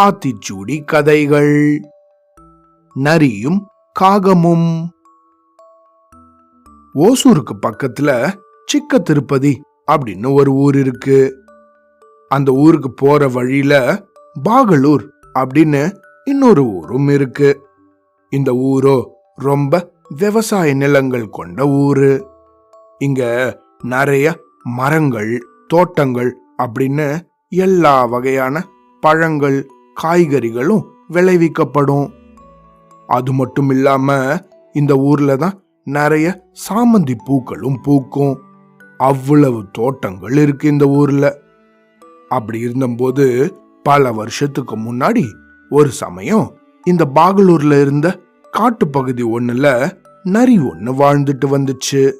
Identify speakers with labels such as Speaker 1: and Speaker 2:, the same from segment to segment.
Speaker 1: ஆத்திச்சூடி கதைகள். நரியும் காகமும். ஓசூருக்கு பக்கத்துல சிக்க திருப்பதி அப்படின்னு ஒரு ஊர் இருக்கு. அந்த ஊருக்கு போற வழியில பாகலூர் அப்படின்னு இன்னொரு ஊரும் இருக்கு. இந்த ஊரோ ரொம்ப விவசாய நிலங்கள் கொண்ட ஊரு. இங்க நிறைய மரங்கள் தோட்டங்கள் அப்படின்னு எல்லா வகையான பழங்கள் காய்கறிகளும் விளைவிக்கப்படும். அது மட்டும் இல்லாம இந்த ஊர்ல தான் நிறைய சாமந்தி பூக்களும் பூக்கும். அவ்வளவு தோட்டங்கள் இருக்கு இந்த ஊர்ல. அப்படி இருந்தபோது பல வருஷத்துக்கு முன்னாடி ஒரு சமயம் இந்த பாகலூர்ல இருந்த காட்டுப்பகுதி ஒண்ணுல நரி ஒண்ணு வாழ்ந்துட்டு வந்துச்சு.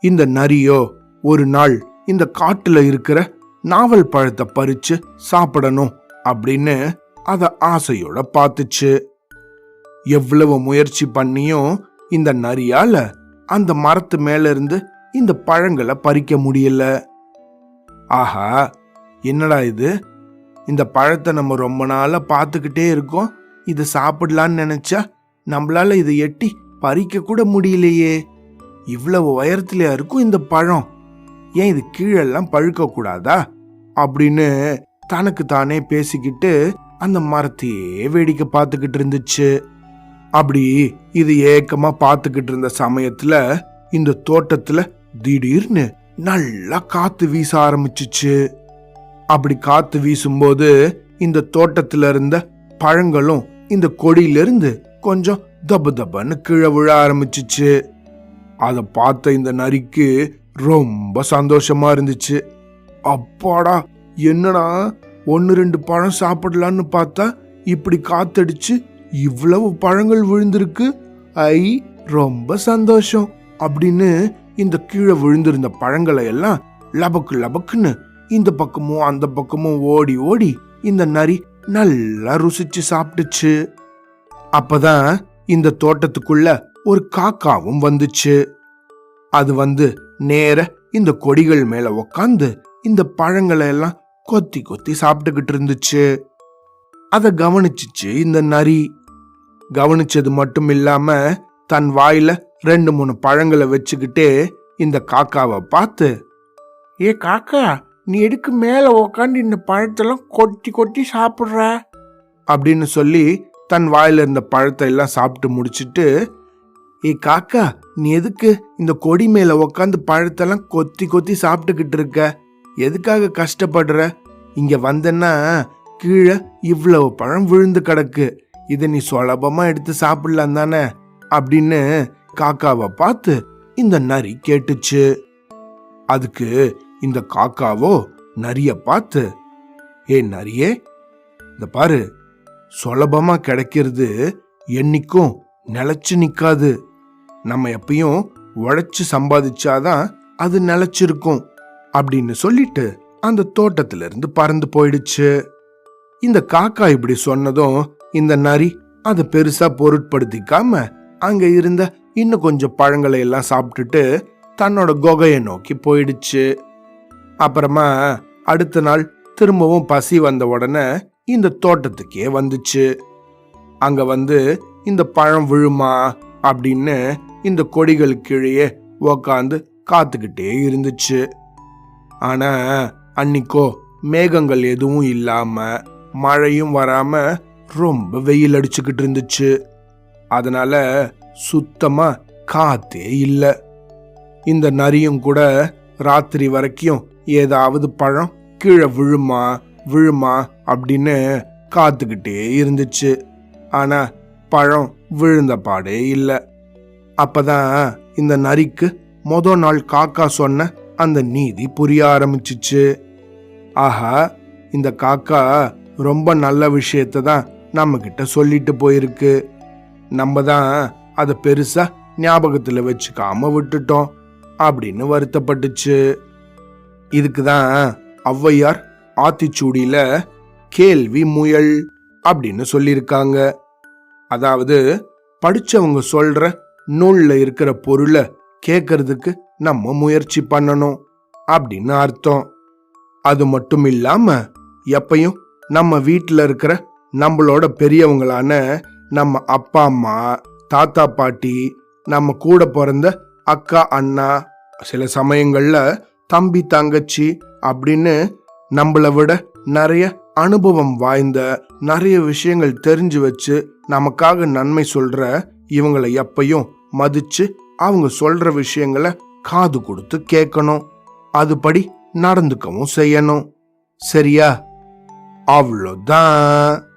Speaker 1: இந்த நரியோ ஒரு நாள் இந்த காட்டுல இருக்கிற நாவல் பழத்தை பறிச்சு சாப்பிடணும் அப்படின்னு அத ஆசையோட பார்த்துச்சு. எவ்வளவு முயற்சி பண்ணியும் இந்த நரியால அந்த மரத்து மேல இருந்து இந்த பழங்களை பறிக்க முடியல. ஆஹா என்னடா இது? இந்த பழத்தை நம்ம ரொம்ப நாளா பார்த்துக்கிட்டே இருக்கோம். இதை சாப்பிடலான்னு நினைச்சா நம்மளால இதை எட்டி பறிக்க கூட முடியலையே. இவ்வளவு உயரத்துலயா இருக்கும் இந்த பழம்? ஏன் இது கீழெல்லாம் பழுக்க கூடாதா? அப்படின்னு தனக்கு தானே பேசிக்கிட்டு அந்த மரத்தையே வேடிக்கை பார்த்துக்கிட்டு இருந்துச்சு. அப்படி இது ஏக்கமா பார்த்துக்கிட்டு இருந்த சமயத்துல இந்த தோட்டத்துல திடீர்னு நல்லா காத்து வீச ஆரம்பிச்சிச்சு. அப்படி காத்து வீசும்போது இந்த தோட்டத்துல இருந்த பழங்களும் இந்த கொடியிலிருந்து கொஞ்சம் தப தபன்னு கீழே விழ ஆரம்பிச்சிச்சு. அதை பார்த்த இந்த நரிக்கு ரொம்ப சந்தோஷமா இருந்துச்சு. அப்பாடா என்னடா ஒன்று ரெண்டு பழம் சாப்பிடலான்னு பார்த்தா இப்படி காத்தடிச்சு இவ்வளவு பழங்கள் விழுந்திருக்கு. ஐ ரொம்ப சந்தோஷம் அப்படின்னு இந்த கீழே விழுந்திருந்த பழங்களை எல்லாம் லபக்கு லபக்குன்னு இந்த பக்கமும் அந்த பக்கமும் ஓடி ஓடி இந்த நரி நல்லா ருசிச்சு சாப்பிட்டுச்சு. அப்பதான் இந்த தோட்டத்துக்குள்ள ஒரு காக்காவும் வந்துச்சு. அது வந்து நேர இந்த கொடிகள் மேல உக்காந்து இந்த பழங்களை எல்லாம் கொத்தி கொத்தி சாப்பிட்டுக்கிட்டு இருந்துச்சு. அதை கவனிச்சிச்சு இந்த நரி. கவனிச்சது மட்டும் இல்லாம தன் வாயில ரெண்டு மூணு பழங்களை வச்சுக்கிட்டே இந்த காக்காவை பார்த்து ஏ காக்கா நீ எதுக்கு மேல உக்காந்து இந்த பழத்தெல்லாம் கொட்டி கொட்டி சாப்பிடுற? அப்படின்னு சொல்லி தன் வாயில இருந்த பழத்தை எல்லாம் சாப்பிட்டு முடிச்சிட்டு ஏ காக்கா நீ எதுக்கு இந்த கொடி மேல உக்காந்து பழத்தெல்லாம் கொத்தி கொத்தி சாப்பிட்டுக்கிட்டு இருக்க? எதுக்காக கஷ்டப்படுற? இங்க வந்தேன்னா கீழே இவ்வளவு பழம் விழுந்து கிடக்கு. இதை நீ சுலபமா எடுத்து சாப்பிடலாம் தானே? அப்படின்னு காக்காவை பார்த்து இந்த நரி கேட்டுச்சு. அதுக்கு இந்த காக்காவோ நரிய பார்த்து ஏ நரியே இந்த பாரு சுலபமா கிடைக்கிறது என்னைக்கும் நிலைச்சு நிக்காது. நம்ம எப்பயும் உழைச்சு சம்பாதிச்சாதான் அது நிலைச்சிருக்கும் அப்படின்னு சொல்லிட்டு அந்த தோட்டத்துல இருந்து பறந்து போயிடுச்சு. இந்த காக்கா இப்படி சொன்னதும் இந்த நரி அதை பெருசா பொருட்படுத்திக்காம அங்க இருந்த இன்னும் கொஞ்சம் பழங்களை எல்லாம் சாப்பிட்டுட்டு தன்னோட குகையை நோக்கி போயிடுச்சு. அப்புறமா அடுத்த நாள் திரும்பவும் பசி வந்த உடனே இந்த தோட்டத்துக்கே வந்துச்சு. அங்க வந்து இந்த பழம் விழுமா அப்படின்னு இந்த கொடிகள் கீழே உக்காந்து காத்துக்கிட்டே இருந்துச்சு. ஆனா அன்னிக்கோ மேகங்கள் எதுவும் இல்லாம மழையும் வராம ரொம்ப வெயில் அடிச்சுக்கிட்டு இருந்துச்சு. அதனால சுத்தமா காத்தே இல்ல. இந்த நரியும் கூட ராத்திரி வரைக்கும் ஏதாவது பழம் கீழே விழுமா விழுமா அப்படின்னு காத்துக்கிட்டே இருந்துச்சு. ஆனா பழம் விழுந்த பாடே இல்லை. அப்பதான் இந்த நரிக்கு மொத நாள் காக்கா சொன்ன அந்த நீதி புரிய ஆரம்பிச்சிச்சு. ஆஹா இந்த காக்கா ரொம்ப நல்ல விஷயத்த தான் நம்ம கிட்ட சொல்லிட்டு போயிருக்கு. நம்ம தான் அதை பெருசா ஞாபகத்தில் வச்சுக்காம விட்டுட்டோம் அப்படின்னு வருத்தப்பட்டுச்சு. இதுக்கு தான் ஔவையார் ஆத்திச்சூடியில கேள்வி முயல் அப்படின்னு சொல்லியிருக்காங்க. அதாவது படிச்சவங்க சொல்ற நூல்ல இருக்கிற பொருளை கேட்கறதுக்கு நம்ம முயற்சி பண்ணணும் அப்படின்னு அர்த்தம். அது மட்டும் இல்லாம எப்பையும் நம்ம வீட்டில் இருக்கிற நம்மளோட பெரியவங்களான நம்ம அப்பா அம்மா தாத்தா பாட்டி நம்ம கூட பிறந்த அக்கா அண்ணா சில சமயங்களில் தம்பி தங்கச்சி அப்படின்னு நம்மளை விட நிறைய அனுபவம் வாய்ந்த நிறைய விஷயங்கள் தெரிஞ்சு வச்சு நமக்காக நன்மை சொல்ற இவங்களை எப்பையும் மதிச்சு அவங்க சொல்ற விஷயங்களை காது கொடுத்து கேட்கணும். அதுபடி நடந்துக்கவும் செய்யணும். சரியா? அவ்வளோதான்.